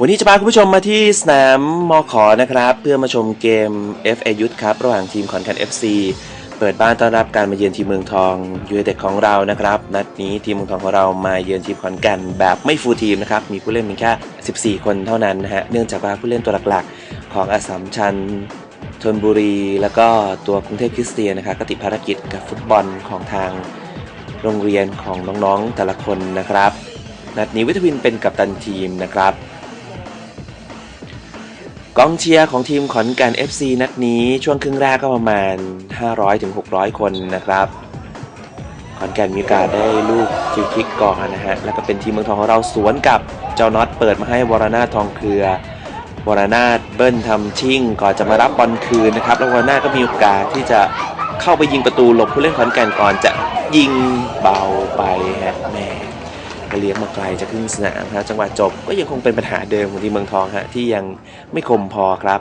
วันนี้จะพาคุณผู้ชมมาที่สนามมอขอนะครับ เพื่อมาชมเกม FA ยุทธครับ ระหว่างทีมขอนแก่น FC เปิดบ้านต้อนรับการมาเยือนทีมเมืองทองยูไนเต็ดของเรานะครับนัดนี้ทีมเมืองทองของเรามาเยือนทีมขอนแก่นแบบไม่ฟูลทีมนะครับมีผู้เล่นเพียงแค่ 14 คนเท่านั้นนะฮะเนื่องจากว่าผู้เล่นตัวหลักๆ ของอสสัมชัญธนบุรี แล้วก็ตัวกรุงเทพคริสเตียนนะครับก็ติดภารกิจกับฟุตบอลของทางโรงเรียนของน้องๆแต่ละคนนะครับนัดนี้วิทวินเป็นกัปตันทีมนะครับ กองเชียร์ของทีมขอนแก่น FC นัดนี้ช่วงครึ่งแรกก็ประมาณ 500-600 คนนะครับขอนแก่นมีโอกาสได้ลูกฟรีคิกก่อนนะฮะ แล้วก็เป็นทีมเมืองทองของเราสวนกับเจ้าน็อตเปิดมาให้วรนาทองเครือ วรนาเบิ้ลทำชิ่งก่อนจะมารับบอลคืนนะครับ แล้ววรนาก็มีโอกาสที่จะเข้าไปยิงประตูหลบผู้เล่นขอนแก่นก่อนจะยิงเบาไปฮะแม่ ก็เลี้ยงมาไกลจะขึ้นสนามครับจังหวะจบก็ยังคงเป็นปัญหาเดิมของทีมเมืองทองฮะที่ยังไม่คมพอครับ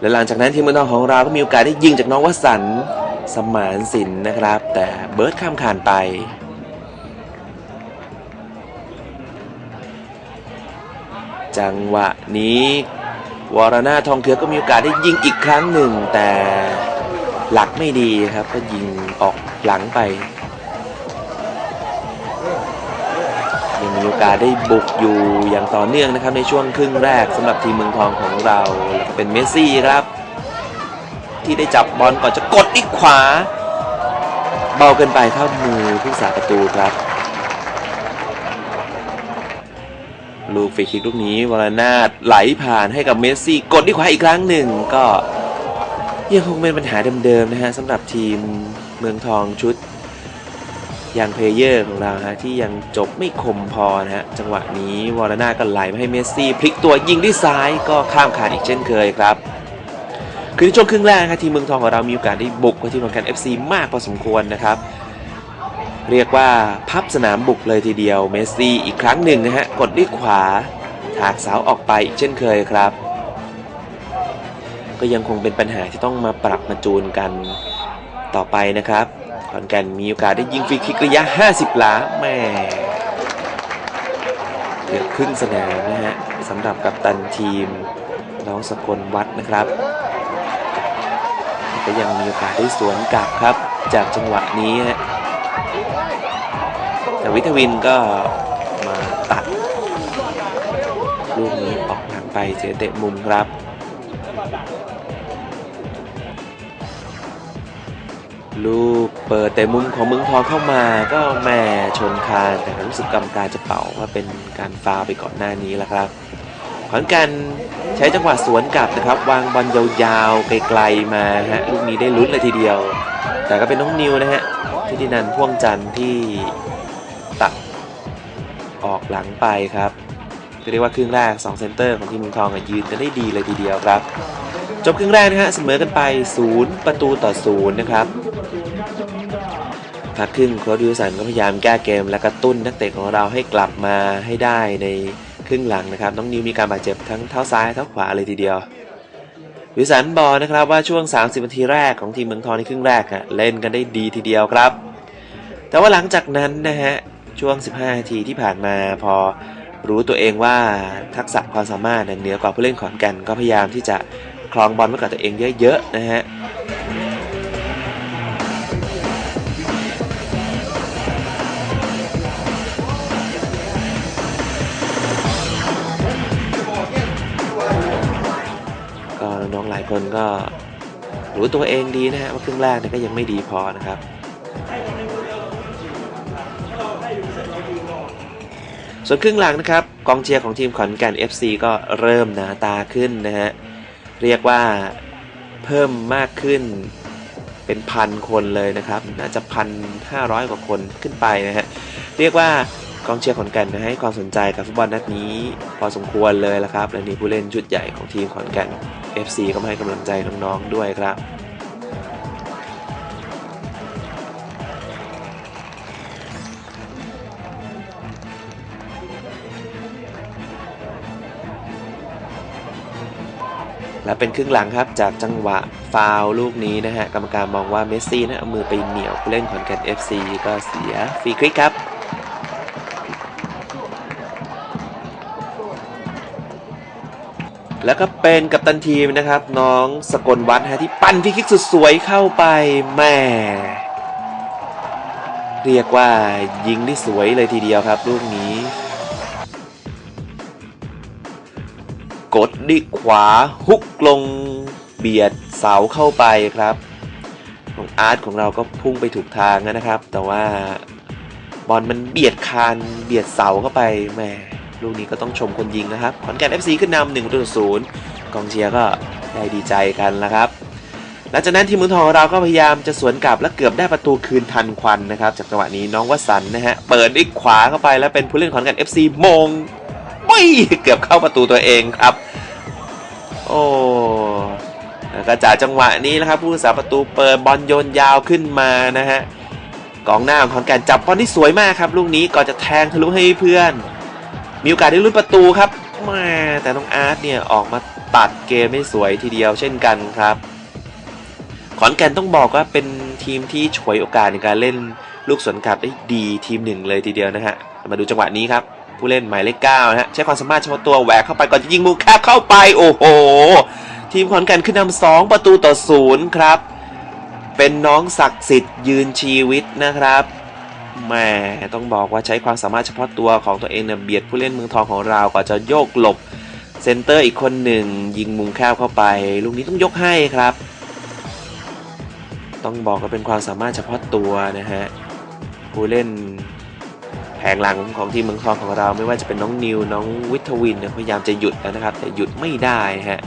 และหลังจากนั้นทีมเมืองทองของเราก็มีโอกาสได้ยิงจากน้องวสันสมานสินนะครับ แต่เบิร์ดข้ามคานไปจังหวะนี้วรนาทองเขือก็มีโอกาสได้ยิงอีกครั้งหนึ่ง แต่หลักไม่ดีครับก็ยิงออกหลังไป มีโอกาสได้บุกอยู่อย่างต่อเนื่องนะครับในช่วงครึ่งแรกสำหรับทีมเมืองทองของเราแล้วก็เป็นเมสซี่ครับ ที่ได้จับบอลก่อนจะกดที่ขวา เบาเกินไปเข้ามือผู้สาประตูครับ ลูกฟรีคิกลูกนี้วรนาถไหลผ่านให้กับเมสซี่กดที่ขวาอีกครั้งหนึ่งก็ยังคงเป็นปัญหาเดิมๆนะฮะสำหรับทีมเมืองทองชุด ยังเพลเยอร์ของเราฮะที่ยังจบไม่คมพอนะฮะจังหวะนี้วอร์นาก็ไหลมาให้เมสซี่พลิกตัวยิงด้วยซ้ายก็ข้ามคานอีกเช่นเคยครับคือในช่วงครึ่งแรกครับทีมเมืองทองของเรามีโอกาสได้บุกไปที่ขอนแก่น FC มากพอสมควรนะครับเรียกว่าพับสนามบุกเลยทีเดียวเมสซี่อีกครั้งหนึ่งนะฮะกดด้วยขวาถากเสาออกไปอีกเช่นเคยครับ ก็ยังคงเป็นปัญหาที่ต้องมาปรับมาจูนกันต่อไปนะครับ ขอนแก่นมีโอกาสได้ยิงฟรีคิกระยะ 50 หลาแม่เกือบครึ่งสนามนะฮะสำหรับกัปตันทีมน้องสกลวัดนะครับก็ยังมีโอกาสได้สวนกลับครับ จากจังหวะนี้ฮะแต่วิทวินก็มาตัดลูกนี้ออกหลังไปเสียเตะมุมครับ ลูกเปิดแต่มุมของเมืองทองเข้ามาก็แม่ชนคานแต่รู้สึกกรรมการจะเป่าว่าเป็นการฟาวไปก่อนหน้านี้แล้วครับขอนกันใช้จังหวะสวนกลับนะครับ วางบอลยาวๆไกลๆมาฮะลูกนี้ได้ลุ้นเลยทีเดียว แต่ก็เป็นน้องนิวนะฮะที่ดินันพ่วงจันทร์ที่ตัดออกหลังไปครับเรียกว่าครึ่งแรก2เซนเตอร์ของทีมเมืองทองอยืนกันได้ดีเลยทีเดียวครับ จบครึ่งแรกนะฮะเสมอกันไป 0 ประตูต่อ 0 นะครับพักครึ่งโค้ชดิวสันก็พยายามแก้เกม และกระตุ้นนักเตะของเราให้กลับมาให้ได้ในครึ่งหลังนะครับ น้องนิวมีการบาดเจ็บทั้งเท้าซ้ายเท้าขวาเลยทีเดียววิสันบอกนะครับว่าช่วง 30นาทีแรกของทีมเมืองทองในครึ่งแรกอะเล่นกันได้ดีทีเดียวครับ แต่ว่าหลังจากนั้นนะฮะช่วง 15 นาทีที่ผ่านมาพอรู้ตัวเองว่าทักษะความสามารถเนี่ยเหนือกว่าผู้เล่นขอนแก่นก็พยายามที่จะ ครองบอลไว้กับตัวเองเยอะๆนะฮะก็น้องๆหลายคนก็รู้ตัวเองดีนะฮะว่าครึ่งแรกเนี่ยก็ยังไม่ดีพอนะครับส่วนครึ่งหลังนะครับกองเชียร์ของทีมขอนแก่น FC ก็เริ่มหนาตาขึ้นนะฮะ เรียกว่าเพิ่มมากขึ้นเป็นพันคนเลยนะครับน่าจะพันห้าร้อยกว่าคนขึ้นไปนะฮะเรียกว่ากองเชียร์ขอนแก่นนะให้ความสนใจกับฟุตบอลนัดนี้ พอสมควรเลยละครับ และนี่ผู้เล่นชุดใหญ่ของทีมขอนแก่น FC ก็มาให้กำลังใจน้องๆด้วยครับ และเป็นครึ่งหลังครับจากจังหวะฟาวลูกนี้นะฮะกรรมการมองว่าเมสซี่นะเอามือไปเหนียวผู้เล่นขอนแก่น FC ก็เสียฟรีคลิกครับแล้วก็เป็นกับตันทีมนะครับ น้องสกลวัฒน์ฮะที่ปั่นฟรีคิกสุดสวยเข้าไปแม่เรียกว่ายิงได้สวยเลยทีเดียวครับลูกนี้ กดดิขวาฮุกลงเบียดเสาเข้าไปครับของอาร์ตของเราก็พุ่งไปถูกทางนะครับ แต่ว่าบอลมันเบียดคานเบียดเสาเข้าไปแหมลูกนี้ก็ต้องชมคนยิงนะครับขอนแก่น FC ขึ้นนำหนึ่งประตูต่อศูนย์กองเชียร์ก็ได้ดีใจกันแล้วครับหลังจากนั้นทีมเมืองทองของเราก็พยายามจะสวนกลับและเกือบได้ประตูคืนทันควันนะครับ จากจังหวะนี้น้องวสันนะฮะเปิดด้วยขวาเข้าไปแล้วเป็นผู้เล่นขอนแก่น FC มงไม่เกือบเข้าประตูตัวเองครับ อ้แล้วก็จากจังหวะนี้นะครับ ผู้รักษาประตูเปิดบอลโยนยาวขึ้นมานะฮะกองหน้าของขอนแก่นจับบอลที่สวยมากครับลูกนี้ก่อนจะแทงทะลุให้เพื่อน มีโอกาสได้ลุ้นประตูครับแม่แต่น้องอาร์ตเนี่ยออกมาตัดเกมได้สวยทีเดียวเช่นกันครับ ขอนแก่นต้องบอกว่าเป็นทีมที่ฉวยโอกาสในการเล่นลูกสวนกลับได้ดีทีมหนึ่งเลยทีเดียวนะฮะมาดูจังหวะนี้ครับ ผู้เล่นหมายเลขเก้านะฮะใช้ความสามารถเฉพาะตัวแหวกเข้าไปก่อนจะยิงมุมแคบเข้าไปโอ้โห ทีมขอนแก่นขึ้นนำสองประตูต่อศูนย์ครับ เป็นน้องศักดิ์สิทธิ์ยืนชีวิตนะครับแหมต้องบอกว่าใช้ความสามารถเฉพาะตัวของตัวเองเนี่ยเบียดผู้เล่นเมืองทองของเราก่อนจะโยกหลบเซนเตอร์อีกคนหนึ่งยิงมุมแคบเข้าไปลูกนี้ต้องยกให้ครับ ต้องบอกว่าเป็นความสามารถเฉพาะตัวนะฮะผู้เล่น งหลังของทีมเมืองทองของเราไม่ว่าจะเป็นน้องนิวน้องวิทวินพยายามจะหยุดแล้วนะครับ แต่หยุดไม่ได้ฮะ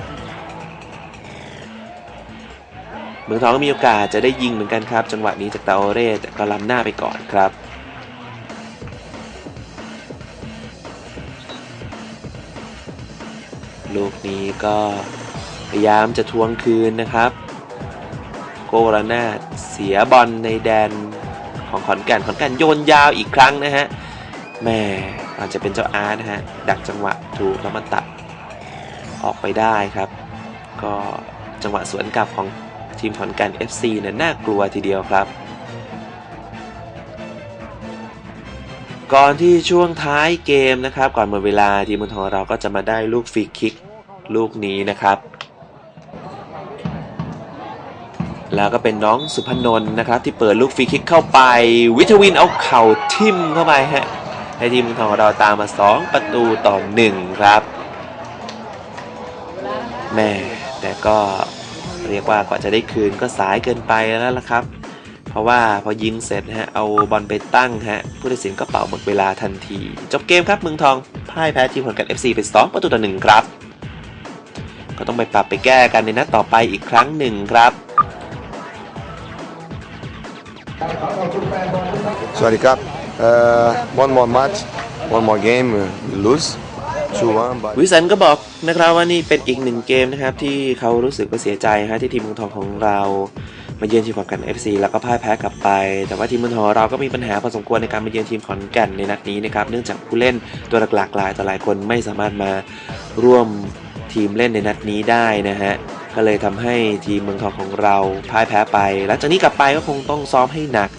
เมืองทองก็มีโอกาสจะได้ยิงเหมือนกันครับ จังหวะนี้จากตาโอเร่แต่ก็ล้ำหน้าไปก่อนครับลูกนี้ก็พยายามจะทวงคืนนะครับ โกลานาเสียบอลในแดนของขอนแก่นขอนแก่นโยนยาวอีกครั้งนะฮะ แม่อาจจะเป็นเจ้าอาร์ตนะฮะ ดักจังหวะถูกแล้วมันตัดออกไปได้ครับ ก็จังหวะสวนกลับของทีมขอนแก่น FC เนี่ยน่ากลัวทีเดียวครับ ก่อนที่ช่วงท้ายเกมนะครับ ก่อนหมดเวลาทีมเมืองทองเราก็จะมาได้ลูกฟรีคิกลูกนี้นะครับ แล้วก็เป็นน้องสุพนนท์นะครับ ที่เปิดลูกฟรีคิกเข้าไป วิทวินเอาเข่าทิ่มเข้าไปฮะ ให้ทีมเมืองทองของเราตามมา 2 ประตูต่อ 1 ครับ แม่แต่ก็เรียกว่ากว่าจะได้คืนก็สายเกินไปแล้วล่ะครับ เพราะว่าพอยิงเสร็จฮะเอาบอลไปตั้งฮะผู้ตัดสินก็เป่าหมดเวลาทันที จบเกมครับเมืองทองพ่ายแพ้ทีมขอนแก่น FC ไป2ประตูต่อ 1 ครับ ก็ต้องไปปรับไปแก้กันในนัดต่อไปอีกครั้งหนึ่งครับ Sorry, Cap. Uh, one more match, one more game. We lose วิสันก็บอกนะครับว่านี่เป็นอีกหนึ่งเกมนะครับที่เขารู้สึกว่าเสียใจฮะที่ทีมเมืองทองของเรามาเยือนทีมขอนแก่น FC แล้วก็พ่ายแพ้กลับไป แต่ว่าทีมเมืองทองเราก็มีปัญหาพอสมควรในการมาเยือนทีมขอนแก่นในนัดนี้นะครับเนื่องจากผู้เล่นตัวหลักๆหลายต่อหลายคนไม่สามารถมาร่วมทีมเล่นในนัดนี้ได้นะฮะก็เลยทำให้ทีมเมืองทองของเราพ่ายแพ้ไปหลังจากนี้กลับไปก็คงต้องซ้อมให้หนัก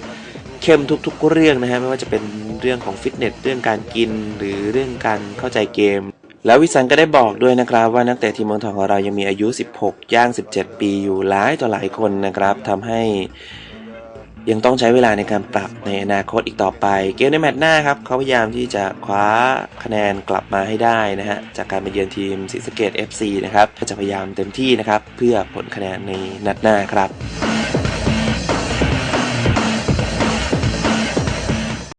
เข้มทุกๆเรื่องนะฮะไม่ว่าจะเป็นเรื่องของฟิตเนสเรื่องการกินหรือเรื่องการเข้าใจเกม แล้ววิสันก็ได้บอกด้วยนะครับ ว่านักเตะทีมเมืองทองของเรายังมีอายุ 16 ย่าง 17 ปีอยู่หลายต่อหลายคนนะครับทำให้ยังต้องใช้เวลาในการปรับในอนาคตอีกต่อไป เกมในแมตช์หน้าครับเขาพยายามที่จะคว้าคะแนนกลับมาให้ได้นะฮะจากการมาเยือนทีมศรีสะเกด FC นะครับก็จะพยายามเต็มที่นะครับเพื่อผลคะแนนในนัดหน้าครับ